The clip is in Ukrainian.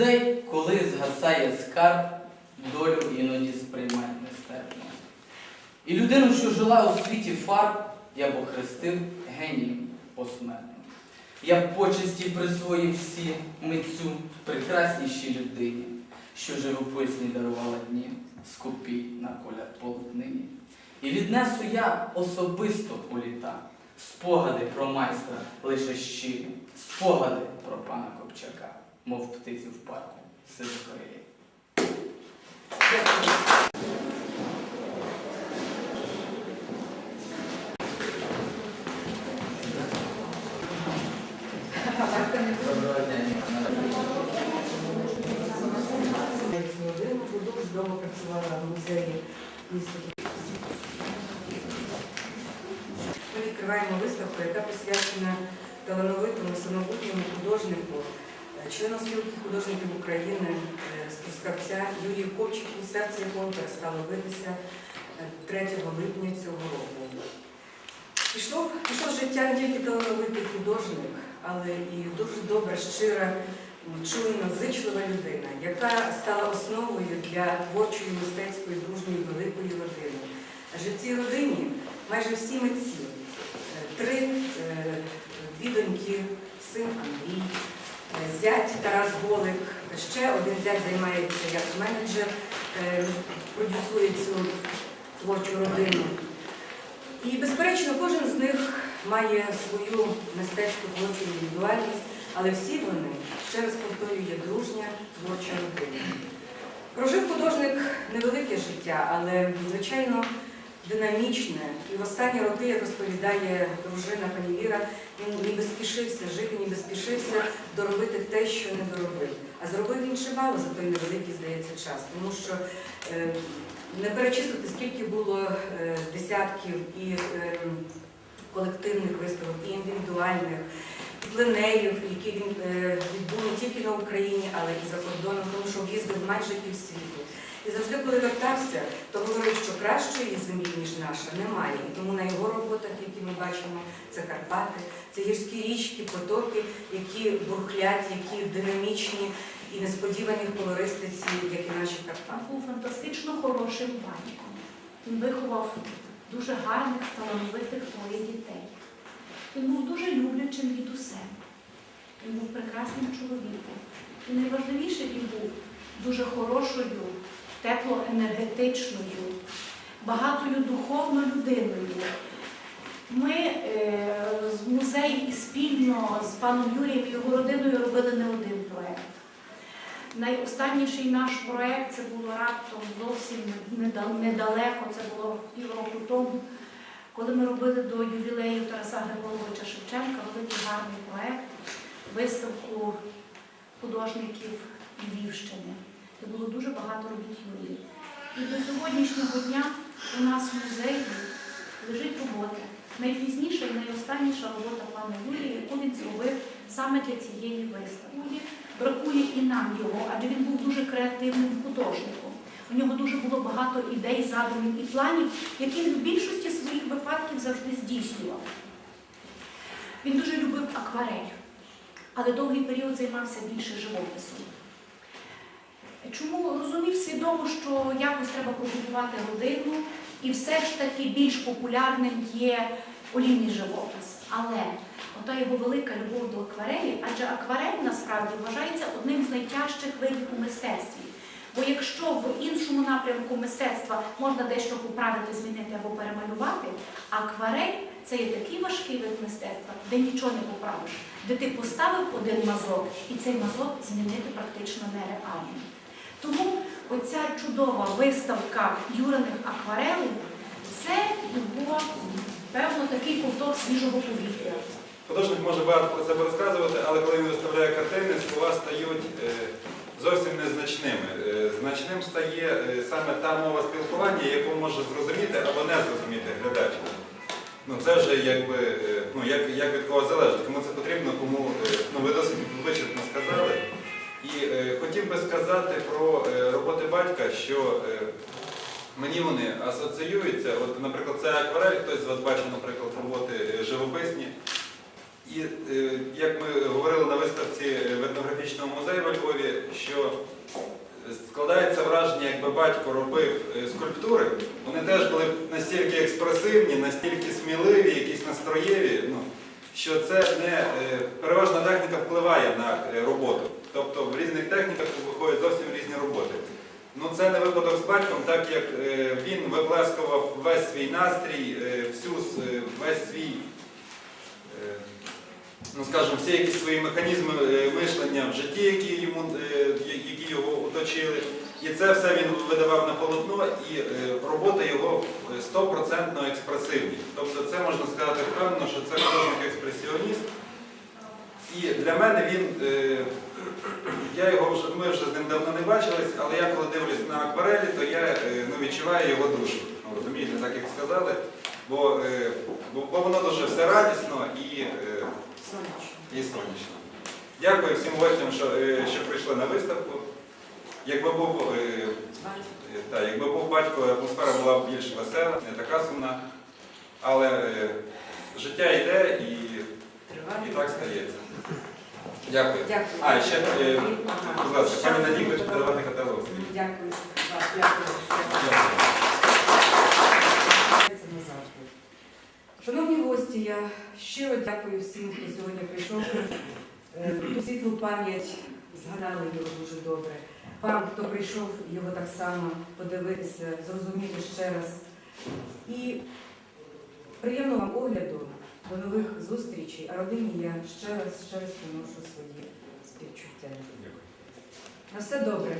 Людей, коли згасає скарб, долю іноді сприймає нестерпно. І людину, що жила у світі фарб, я б охрестив генієм посмертно. Я б почесті присвоїв всі митцю прекраснішій людині, що живописні дарувала дні, скупі на коляд полотнині. І віднесу я особисто у літа спогади про майстра лише щирі, спогади про пана Копчака, мов птиці в парку. Володимир Будуш довго працювала в музеї міста. Ми відкриваємо виставку, яка присвячена талановитому самобутньому художнику, е, члену спілки художників України е, з Трускавця Юрію Ковчику, серце якого перестало битися е, 3 липня цього року. Пішов, пішов життя не тільки талановитий художник, але і дуже добра, щира, чуйна, зичлива людина, яка стала основою для творчої, мистецької, дружньої, великої родини. Адже в цій родині майже всі митці, Е, три, е, дві доньки, син Андрій, е, зять Тарас Голик, ще один зять займається як менеджер, е, продюсує цю творчу родину. І, безперечно, кожен з них має свою мистецьку творчу індивідуальність, але всі вони, ще раз повторюю, є дружня творча родина. Прожив художник невелике життя, але звичайно динамічне. І в останні роки, як розповідає дружина пані Віра, він ніби спішився жити, ніби спішився доробити те, що не доробив. А зробив він чимало за той невеликий, здається, час, тому що е, не перечислити, скільки було е, десятків і е, колективних виставок, і індивідуальних, і пленерів, які він е, відбув не тільки на Україні, але і за кордоном, тому що об'їздив майже півсвіту. І завжди, коли вертався, то говорив, що кращої землі, ніж наша, немає. І тому на його роботах, які ми бачимо, це Карпати, це гірські річки, потоки, які бурхлять, які динамічні і несподівані в колористиці, як і наші Карпати. Був фантастично хорошим батьком. Він виховав дуже гарних, талановитих двоє дітей. Він був дуже люблячим від усе. Він був прекрасним чоловіком. І найважливіше він був дуже хорошою, теплоенергетичною, багатою духовною людиною. Ми е, з музею і спільно з паном Юрієм і його родиною робили не один проєкт. Найостанніший наш проєкт це було раптом зовсім недалеко, це було півроку тому, коли ми робили до ювілею Тараса Григоровича Шевченка великий гарний проєкт, виставку художників Львівщини, де було дуже багато робіт Юрії. І до сьогоднішнього дня у нас в музеї лежить робота. Найпізніша і найостанніша робота пана Юрія, яку він зробив саме для цієї виставки. Бракує і нам його, адже він був дуже креативним художником. У нього дуже було багато ідей, задумів і планів, які він в більшості своїх випадків завжди здійснював. Він дуже любив акварель, але довгий період займався більше живописом. Чому розумів свідомо, що якось треба побудувати родину, і все ж таки більш популярним є олійний живопис. Але ота його велика любов до акварелі, адже акварель насправді вважається одним з найтяжчих видів у мистецтві. Бо якщо в іншому напрямку мистецтва можна дещо поправити, змінити або перемалювати, акварель це є такий важкий вид мистецтва, де нічого не поправиш, де ти поставив один мазок, і цей мазок змінити практично нереально. Тому оця чудова виставка юрених акварелей це був, певно, такий ковток свіжого повітря. Художник може багато про себе розказувати, але коли він виставляє картини, слова стають е, зовсім незначними. Е, Значним стає е, саме та мова спілкування, яку може зрозуміти або не зрозуміти глядач. Ну це вже якби ну як, як від кого залежить, кому це потрібно, кому ну ви досить вичерпно сказали. І е, хотів би сказати про е, роботи батька, що е, мені вони асоціюються. От, наприклад, це акварель, хтось з вас бачив, наприклад, роботи е, живописні. І е, як ми говорили на виставці в етнографічному музеї в Львові, що складається враження, якби батько робив е, скульптури, вони теж були настільки експресивні, настільки сміливі, якісь настроєві, ну, що це не е, переважна техніка впливає на е, роботу. Тобто різних техніках виходять зовсім різні роботи. Ну це не випадок з батьком, так як е, він виплескував весь свій настрій, е, всю е, весь свій, ну скажімо, всі якісь свої механізми мишлення в житті, які йому які його оточили. І це все він видавав на полотно, і роботи його стопроцентно експресивні. Тобто це можна сказати впевнено, що це художник-експресіоніст. І для мене він, я його вже, ми вже з ним давно не бачились, але я коли дивлюсь на акварелі, то я е, ну, відчуваю його душу. Ну, розумієте, так як сказали. Бо, е, бо, бо воно дуже все радісно і, е, Сонячно. і сонячно. Дякую всім гостям, що, що прийшли на виставку. Якби був, та, якби був батько, атмосфера була б більш весела, не така сумна. Але життя йде і, і так стається. Дякую. Дякую. А, ще, е, Будь ласка, пані Надій, ви передавати каталог. Дякую. Дякую. Дякую. Це назавжди. Шановні гості, я щиро дякую всім, хто сьогодні прийшов. Е, Ту світлу пам'ять згадали його дуже добре. Вам, хто прийшов його так само подивитися, зрозуміти ще раз. І приємного вам огляду, до нових зустрічей, а родині я ще раз ще раз приношу свої співчуття. Дякую. На все добре.